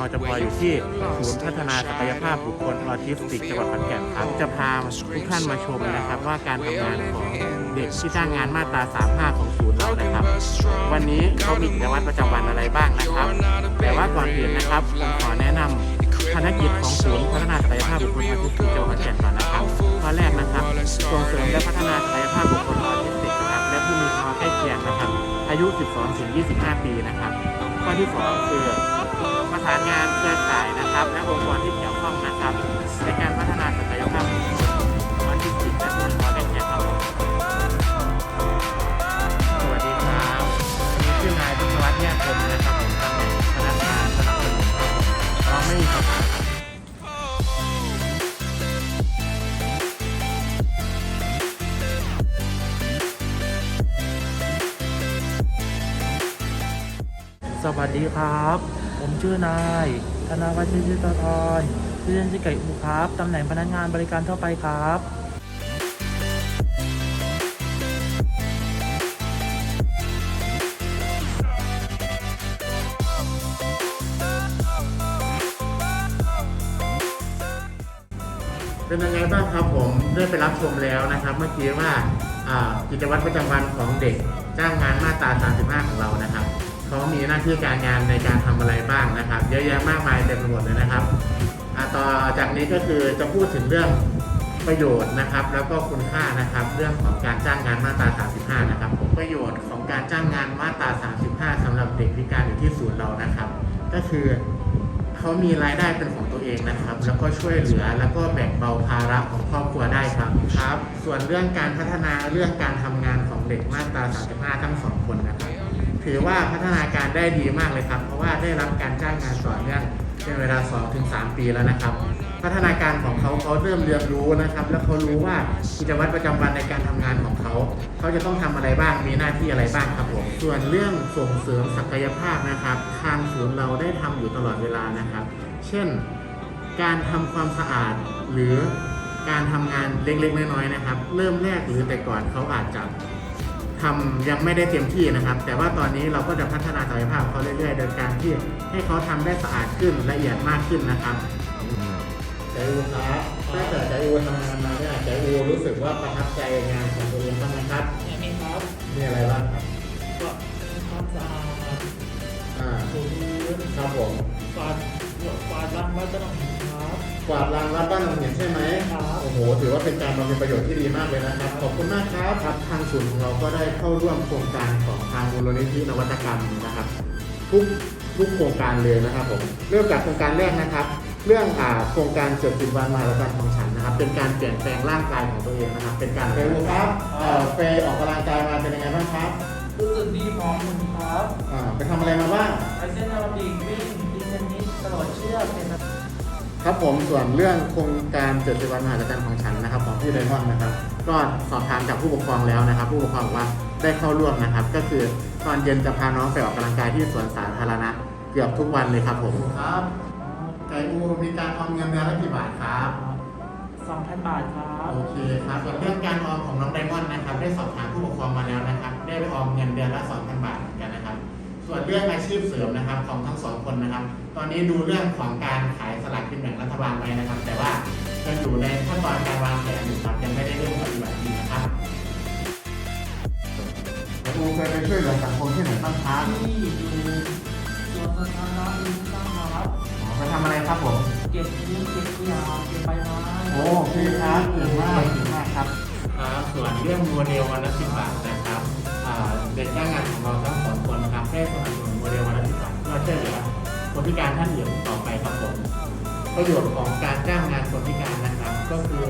นนจพอยู่ที่ศูนย์พัฒนาศักยภาพบุคคลออทิสติกจังหวัดขอนแก่นครับจะพาทุกท่านมาชมนะครับว่าการทำงานของเด็กที่จ้างงานมาตรา35ของศูนย์เรานะครับ วันนี้เขามีกิจวัตรประจำวันอะไรบ้างนะครับ แต่ว่าก่อนอื่นนะครับผมขอแนะนำภารกิจของศูนย์พัฒนาศักยภาพบุคคลออทิสติกจังหวัดขอนแก่นก่อนนะครับข้อแรกนะครับส่งเสริมและพัฒนาศักยภาพบุคคลออทิสติกนะครับและผู้มีภาวะใกล้เคียงนะครับอายุ 12ถึง25 ปีนะครับ ข้อที่ 2 คือประสานงานเครือข่ายนะครับและองค์กรที่ สวัสดีครับ ผมชื่อนาย ธนวัฒน์ชิตทรชื่อเล่นชื่อไก่อูครับ ตำแหน่งพนักงานบริการทั่วไปครับเป็นยังไงบ้างครับผมได้ไปรับชมแล้วนะครับ เมื่อกี้ว่าอ่ากิจวัตรประจำวันของเด็กจ้างงานมาตรา 35 ของเรานะครับ เขามีหน้าที่การงานในการทำอะไรบ้างนะครับ เยอะแยะมากมายเต็มไปหมดเลยนะครับต่อจากนี้ก็คือจะพูดถึงเรื่องประโยชน์นะครับ แล้วก็คุณค่านะครับ เรื่องของการจ้างงานมาตรา 35 นะครับประโยชน์ของการจ้างงานมาตรา 35สำหรับเด็กพิการอยู่ที่ศูนย์เรานะครับ ก็คือเขามีรายได้เป็นของตัวเองนะครับ แล้วก็ช่วยเหลือแล้วก็แบ่งเบาภาระของครอบครัวได้ครับครับ ส่วนเรื่องการพัฒนาเรื่องการทำงานของเด็กมาตรา 35 ทั้งสองคนนะครับ ถือว่าพัฒนาการได้ดีมากเลยครับ เพราะว่าได้รับการจ้างงานต่อเนื่องเป็นเวลา 2-3 ปีแล้วนะครับ พัฒนาการของเขาเขาเริ่มเรียนรู้นะครับ แล้วเขารู้ว่ากิจวัตรประจำวันในการทำงานของเขา เขาจะต้องทำอะไรบ้างมีหน้าที่อะไรบ้างครับผมส่วนเรื่องส่งเสริมศักยภาพนะครับ ทางศูนย์เราได้ทำอยู่ตลอดเวลานะครับ เช่น การทำความสะอาดหรือการทำงานเล็กๆน้อยๆนะครับ เริ่มแรกหรือแต่ก่อนเขาอาจจะ ทำยังไม่ได้เต็มที่นะครับ แต่ว่าตอนนี้เราก็จะพัฒนาศักยภาพเขาเรื่อยๆ โดยการที่ให้เขาทำได้สะอาดขึ้นละเอียดมากขึ้นนะครับใจอูครับตั้งแต่ใจอูทำงานมาเนี่ยใจอูรู้สึกว่าประทับใจงานของาดลานวัดบ้านเราเห็นใช่ไหมครับโอ้โห ถือว่าเป็นการบำเพ็ญประโยชน์ที่ดีมากเลยนะครับ ขอบคุณมากครับครับทางศูนย์ของเราก็ได้เข้าร่วมโครงการของทางมูลนิธินวัตกรรมนะครับ ทุกทุกโครงการเลยนะครับผม เริ่มจากโครงการแรกนะครับ เรื่องอ่าโครงการเจ็ดสิบวันมหาการของฉันนะครับ เป็นการเปลี่ยนแปลงร่างกายของตัวเองนะครับ เป็นการเฟย์ครับเอ่อเฟย์ออกกำลังกายมาเป็นยังไงบ้างครับรู้สึกดีพร้อมคุณครับอ่าไปทำอะไรมาบ้าง ไปเส้นแอโรบิกวิ่งตีเทนนิสกระโดดเชือกเป็น ครับผมส่วนเรื่องโครงการเจ็ดสิบวันมหาจักรของฉันนะครับของพี่ไดมอนด์นะครับก็สอบถามจากผู้ปกครองแล้วนะครับ ผู้ปกครองบอกว่าได้เข้าร่วมนะครับ ก็คือตอนเย็นจะพาน้องไปออกกำลังกายที่สวนสาธารณะเกือบทุกวันเลยครับผมครับไก่อูมีการออมเงินเดือนละกี่บาทครับสองพันบาทครับ โอเคครับส่วนเรื่องการออมของน้องไดมอนด์นะครับ ได้สอบถามผู้ปกครองมาแล้วนะครับ ได้ไปออมเงินเดือนละ2,000 บาทเหมือนกันนะครับ ส่วนเรื่องอาชีพเสริมนะครับของทั้งสองคนนะครับ ตอนนี้ดูเรื่องของการขาย สลากกินแบ่งรัฐบาลไว้นะครับ แต่ว่ายังอยู่ในขั้นตอนการวางแผนอยู่ครับยังไม่ได้เริ่มปฏิบัติจริงนะครับครูเคยไปช่วยเหลือสังคมที่ไหนบ้างครับที่อยู่สวนสาธารณะมีสร้างครับอ๋อไปทำอะไรครับผมเก็บพื้นเก็บขยะเก็บใบไม้โอ้พี่ครับเก่งมากเก่งมากครับครับส่วนเรื่องโมเดลวันละสิบบาทนะครับอ่าเด็กจ้างงานของเราทั้งสองคนนะครับได้สนับสนุนโมเดลวันละสิบบาทเพื่อช่วยเหลือคนพิการท่านอื่นต่อไปครับผม ประโยชน์ของการจ้างงานคนพิการนะครับ ก็คือ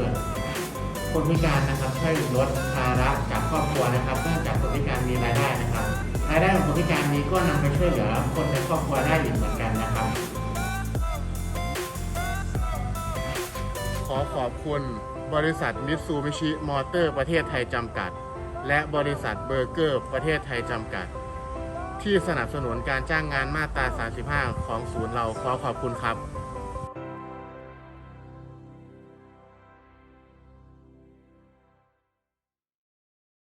คนพิการนะครับช่วยลดภาระจากครอบครัวนะครับเนื่องจากคนพิการมีรายได้นะครับ รายได้ของคนพิการนี้ก็นำไปช่วยเหลือคนในครอบครัวได้อีกเหมือนกันนะครับ ขอขอบคุณบริษัทมิตซูบิชิมอเตอร์ประเทศไทยจำกัด และบริษัทเบอร์เกอร์ประเทศไทยจำกัด ที่สนับสนุนการจ้างงานมาตรา 35 ของศูนย์เราขอขอบคุณครับ